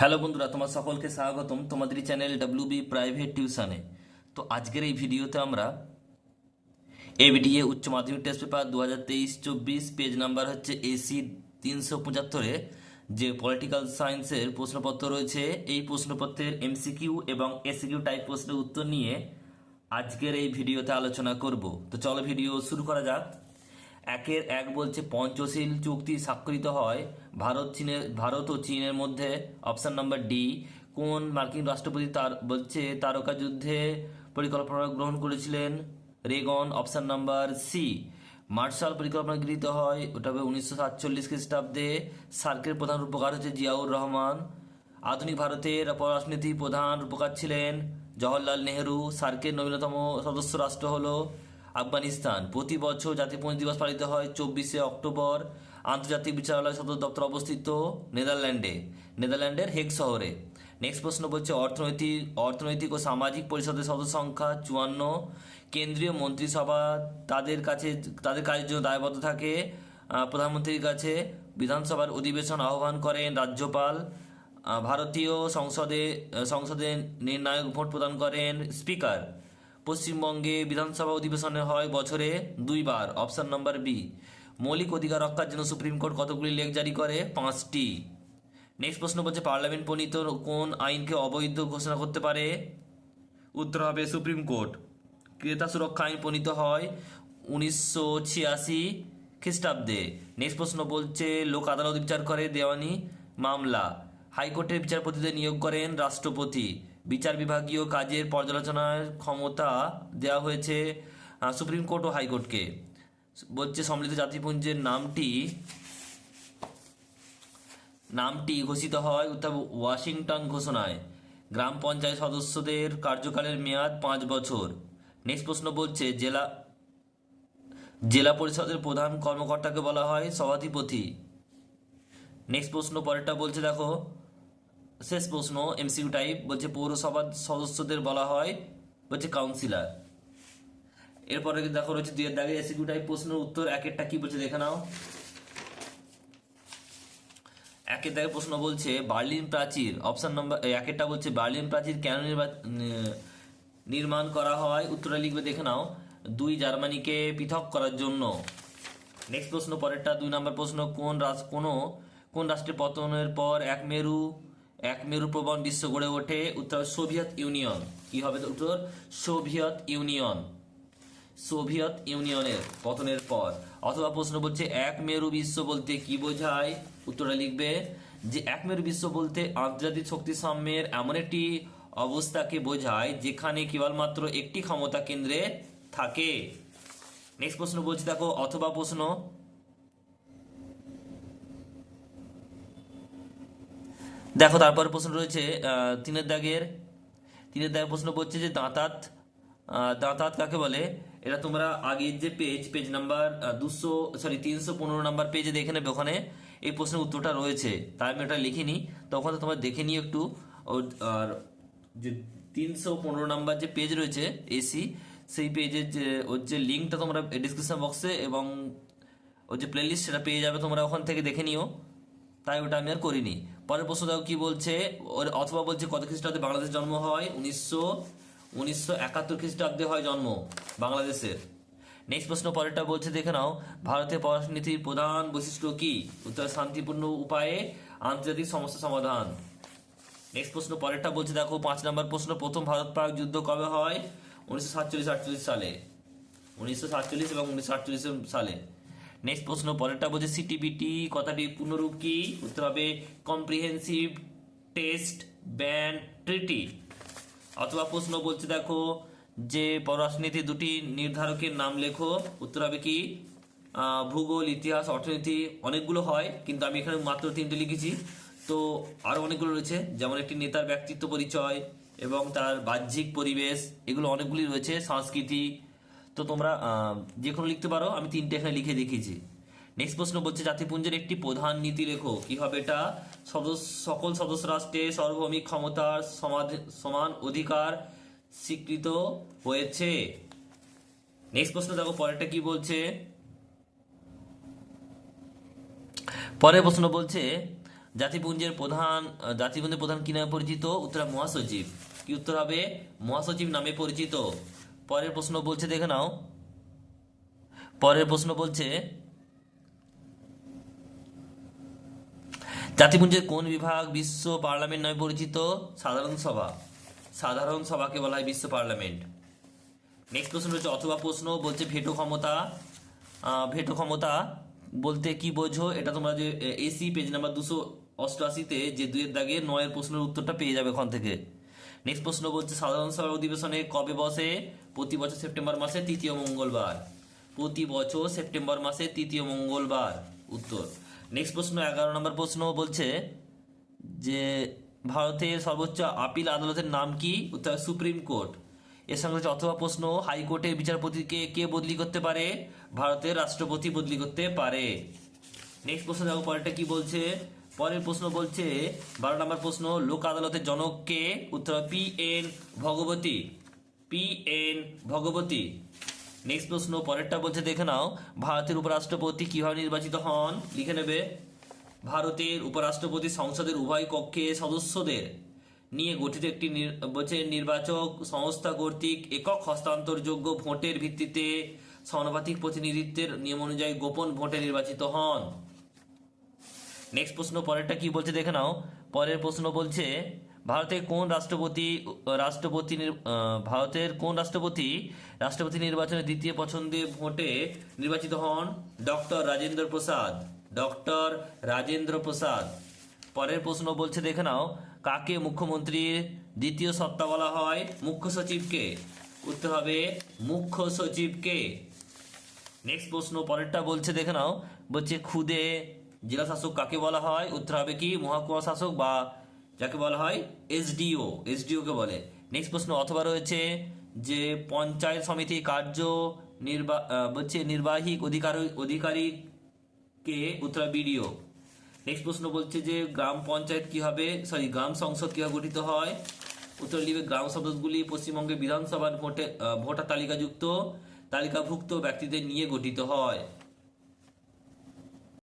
Hello বন্ধুরা, তোমার সকলকে স্বাগতম। তোমাদের চ্যানেল ডাব্লিউ বি প্রাইভেট টিউশনে তো আজকের এই ভিডিওতে আমরা এবিডিএ উচ্চ মাধ্যমিক টেস্ট পেপার দু হাজার তেইশ চব্বিশ পেজ নাম্বার হচ্ছে এসি তিনশো পঁচাত্তরে যে পলিটিক্যাল সায়েন্সের প্রশ্নপত্র রয়েছে, এই প্রশ্নপত্রের এমসিকিউ এবং এসিকিউ টাইপ প্রশ্নের উত্তর নিয়ে আজকের এই ভিডিওতে আলোচনা করব। তো চলো ভিডিও শুরু করা যাক। একের এক বলছে পঞ্চশীল চুক্তি স্বাক্ষরিত হয়। ভারত চীনের ভারত ও চীনের মধ্যে অপশন নাম্বার ডি কোন মার্কিন রাষ্ট্রপতি তার, বলছে তারকা যুদ্ধে পরিকল্পনা গ্রহণ করেছিলেন রেগন অপশন নাম্বার সি মার্শাল পরিকল্পনা গৃহীত হয়। ওটা হবে উনিশশো সাতচল্লিশ খ্রিস্টাব্দে। সার্কের প্রধান রূপকার হচ্ছে জিয়াউর রহমান। আধুনিক ভারতের পররাষ্ট্রনীতি প্রধান রূপকার ছিলেন জওহরলাল নেহেরু। সার্কের নবীনতম সদস্য রাষ্ট্র হলো আফগানিস্তান। প্রতি বছর জাতীয় জাতিপুঞ্জ দিবস পালিত হয় চব্বিশে অক্টোবর। আন্তর্জাতিক বিচারালয় সদর দপ্তর অবস্থিত নেদারল্যান্ডে, নেদারল্যান্ডের হেগ শহরে। নেক্সট প্রশ্ন বলছে, অর্থনৈতিক অর্থনৈতিক ও সামাজিক পরিষদের সদস্য সংখ্যা চুয়ান্ন। কেন্দ্রীয় মন্ত্রিসভা তাদের কাছে, তাদের কাজের জন্য দায়বদ্ধ থাকে। প্রধানমন্ত্রীর কাছে বিধানসভার অধিবেশন আহ্বান করেন রাজ্যপাল। ভারতীয় সংসদে সংসদে নির্ণায়ক ভোট প্রদান করেন স্পিকার। পশ্চিমবঙ্গে বিধানসভা অধিবেশনে হয় বছরে দুইবার, অপশন নম্বর বি। মৌলিক অধিকার রক্ষার জন্য সুপ্রিম কোর্ট কতগুলি লেখ জারি করে? পাঁচটি। নেক্সট প্রশ্ন বলছে, পার্লামেন্ট প্রণীত কোন আইনকে অবৈধ ঘোষণা করতে পারে? উত্তর হবে সুপ্রিম কোর্ট। ক্রেতা সুরক্ষা আইন প্রণীত হয় উনিশশো ছিয়াশি খ্রিস্টাব্দে। নেক্সট প্রশ্ন বলছে, লোক আদালত বিচার করে দেওয়ানি মামলা। হাইকোর্টের বিচারপতিদের নিয়োগ করেন রাষ্ট্রপতি। বিচার বিভাগীয় কাজের পর্যালোচনার ক্ষমতা দেওয়া হয়েছে সুপ্রিম কোর্ট ও হাইকোর্টকে। বলছে সম্মিলিত জাতিপুঞ্জের নামটি নামটি ঘোষিত হয় উত্তর ওয়াশিংটন ঘোষণায়। গ্রাম পঞ্চায়েত সদস্যদের কার্যকালের মেয়াদ পাঁচ বছর। নেক্সট প্রশ্ন বলছে, জেলা জেলা পরিষদের প্রধান কর্মকর্তাকে বলা হয় সভাধিপতি। নেক্সট প্রশ্ন পরেরটা বলছে, দেখো। শেষ প্রশ্ন এমসিকিউ টাইপ বলছে পৌরসভার সদস্যদের বলা হয়, বলছে কাউন্সিলর এরপরে দেখো রয়েছে দুই দাগে এসিকিউ টাইপ প্রশ্নের উত্তর এক একটা কি বলছে দেখে নাও। একের দাগে প্রশ্ন বলছে, বার্লিন প্রাচীর অপশন নম্বর একেরটা বলছে, বার্লিন প্রাচীর কেন নির্মাণ করা হয়? উত্তরটা লিখবে, দেখে নাও, দুই জার্মানিকে পৃথক করার জন্য। নেক্সট প্রশ্ন, পরেরটা, দুই নম্বর প্রশ্ন, কোন রাজ, কোনো, কোন রাষ্ট্রের পতনের পর এক মেরু এক মেরু প্রবণ বিশ্ব গড়ে ওঠে উত্তর সোভিয়েত ইউনিয়ন। কি হবে উত্তর? Soviet union. সোভিয়েত ইউনিয়নের পতনের পর। অথবা প্রশ্ন বলছে, এক মেরু বিশ্ব বলতে কি বোঝায়? উত্তরটা লিখবে যে, এক মেরু বিশ্ব বলতে আন্তর্জাতিক শক্তি সাম্যের এমন একটি অবস্থাকে বোঝায় যেখানে কেবলমাত্র একটি ক্ষমতা কেন্দ্রে থাকে। নেক্সট প্রশ্ন বলছি দেখো, অথবা প্রশ্ন দেখো তারপরে প্রশ্ন রয়েছে তিনের দাগের তিনের দাগের প্রশ্ন বলছে যে দাঁতাত দাঁতাত কাকে বলে? এটা তোমরা আগের যে পেজ পেজ নাম্বার দুশো সরি তিনশো পনেরো নাম্বার পেজে দেখে নেবে ওখানে। এই প্রশ্নের উত্তরটা রয়েছে। তাই আমি ওটা লিখিনি। তখন তোমরা দেখে নিও একটু। আর যে তিনশো পনেরো নাম্বার যে পেজ রয়েছে এসি সেই পেজের যে, ওর যে লিঙ্কটা তোমরা ডিসক্রিপশন বক্সে এবং ওর যে প্লেলিস্ট সেটা পেয়ে যাবে তোমরা ওখান থেকে দেখে নিও। তাই ওটা আমি আর করিনি। পরের প্রশ্ন দেখো কি বলছে? অথবা বলছে, কত খ্রিস্টাব্দে বাংলাদেশ জন্ম হয়? উনিশশো উনিশশো একাত্তর খ্রিস্টাব্দে হয় জন্ম বাংলাদেশের। নেক্সট প্রশ্ন পরেরটা বলছে, দেখে নাও। ভারতের পররাষ্ট্রনীতির প্রধান বৈশিষ্ট্য কি? উত্তর, শান্তিপূর্ণ উপায়ে আন্তর্জাতিক সমস্যা সমাধান। নেক্সট প্রশ্ন পরেরটা বলছে, দেখো, পাঁচ নম্বর প্রশ্ন, প্রথম ভারত পাক যুদ্ধ কবে হয়? উনিশশো সাতচল্লিশ আটচল্লিশ সালে। উনিশশো সাতচল্লিশ এবং উনিশশো আটচল্লিশ সালে। নেক্সট প্রশ্ন, পরেরটা বলছে সিটিবিটি কথাটি পূর্ণরূপ কি? উত্তর হবে কম্প্রিহেন্সিভ টেস্ট ব্যান ট্রিটি অথবা প্রশ্ন বলছে দেখো যে পররাষ্ট্রনীতি দুটি নির্ধারকের নাম লেখো। উত্তর হবে কি? ভূগোল, ইতিহাস, অর্থনীতি অনেকগুলো হয়, কিন্তু আমি এখানে মাত্র তিনটে লিখেছি। তো আরও অনেকগুলো রয়েছে, যেমন একটি নেতার ব্যক্তিত্ব পরিচয় এবং তার বাহ্যিক পরিবেশ, এগুলো অনেকগুলি রয়েছে, সাংস্কৃতিক তো তোমরা যে কোনো লিখতে পারো, আমি তিনটে এখানে লিখে দেখিয়েছি। নেক্সট প্রশ্ন বলছে, জাতিপুঞ্জের একটি প্রধান নীতি লেখো। কি হবে এটা? সকল সদস্য রাষ্ট্রে সার্বভৌমিক ক্ষমতার সমাধ- সমান অধিকার স্বীকৃত হয়েছে। নেক্সট প্রশ্ন দেখো, পরেরটা কি বলছে? পরের প্রশ্ন বলছে, জাতিপুঞ্জের প্রধান জাতিপুঞ্জের প্রধান কি নামে পরিচিত? উত্তর মহাসচিব। কি উত্তর হবে? মহাসচিব নামে পরিচিত। পরের প্রশ্ন বলছে, দেখে নাও। পরের প্রশ্ন বলছে, জাতিপুঞ্জের কোন বিভাগ বিশ্ব পার্লামেন্ট নামে পরিচিত? সাধারণ সভা। সাধারণ সভাকে বলা হয় বিশ্ব পার্লামেন্ট। নেক্সট প্রশ্ন হচ্ছে অথবা প্রশ্ন বলছে ভেটো ক্ষমতা। ভেটো ক্ষমতা বলতে কি বোঝো? এটা তোমরা যে এসি, পেজ নাম্বার দুশো অষ্টআশিতে যে দুয়ের দাগে নয়ের প্রশ্নের উত্তরটা পেয়ে যাবে ওখান থেকে। নেক্সট প্রশ্ন বলছে সাধারণ সভার অধিবেশনে কবে বসে? প্রতি বছর সেপ্টেম্বর মাসে তৃতীয় মঙ্গলবার। প্রতি বছর সেপ্টেম্বর মাসে তৃতীয় মঙ্গলবার। উত্তর। নেক্সট প্রশ্ন, এগারো নম্বর প্রশ্ন বলছে যে, ভারতের সর্বোচ্চ আপিল আদালতের নাম কি? উত্তর, সুপ্রিম কোর্ট। এর সঙ্গে অথবা প্রশ্ন, হাইকোর্টের বিচারপতিকে কে বদলি করতে পারে? ভারতের রাষ্ট্রপতি বদলি করতে পারে। নেক্সট প্রশ্ন দেখো, পরেরটা কি বলছে? পরের প্রশ্ন বলছে, বারো নম্বর প্রশ্ন, লোক আদালতের জনককে উত্তর P N Bhagwati. P N Bhagwati. Next প্রশ্ন, পরেরটা বলছে, দেখে নাও, ভারতের উপরাষ্ট্রপতি কীভাবে নির্বাচিত হন? লিখে নেবে, ভারতের উপরাষ্ট্রপতি সংসদের উভয় কক্ষে সদস্যদের নিয়ে গঠিত একটি বলছে, নির্বাচক সংস্থা কর্তৃক একক হস্তান্তরযোগ্য ভোটের ভিত্তিতে সমানুপাতিক প্রতিনিধিত্বের নিয়ম অনুযায়ী গোপন ভোটে নির্বাচিত হন। নেক্সট প্রশ্ন পরেরটা কি বলছে দেখে নাও। পরের প্রশ্ন বলছে ভারতের কোন রাষ্ট্রপতি রাষ্ট্রপতি ভারতের কোন রাষ্ট্রপতি রাষ্ট্রপতি নির্বাচনে দ্বিতীয় পছন্দে ভোটে নির্বাচিত হন? ডক্টর রাজেন্দ্র প্রসাদ। ডক্টর রাজেন্দ্র প্রসাদ। পরের প্রশ্ন বলছে দেখে নাও, কাকে মুখ্যমন্ত্রীর দ্বিতীয় সত্তা বলা হয়? মুখ্য সচিবকে। উত্তর হবে, মুখ্য সচিবকে। নেক্সট প্রশ্ন পরেরটা বলছে দেখে নাও, বলছে খুদে জেলা শাসক কাকে বলা হয়? উত্তর হবে কি? মহকুমা শাসক বা যাকে বলা হয়? এসডিও। এসডিও কে বলে। নেক্সট প্রশ্ন অথবা রয়েছে যে পঞ্চায়েত সমিতি কার্য নির্বা আহ, বলছে নির্বাহী অধিকার অধিকারীকে উত্তর বিডিও। নেক্সট প্রশ্ন বলছে যে গ্রাম পঞ্চায়েত কি হবে? সরি গ্রাম সংসদ কীভাবে গঠিত হয়? উত্তর লিখবে গ্রাম সংসদগুলি পশ্চিমবঙ্গের বিধানসভার ভোটে ভোটার তালিকাযুক্ত তালিকাভুক্ত ব্যক্তিদের নিয়ে গঠিত হয়।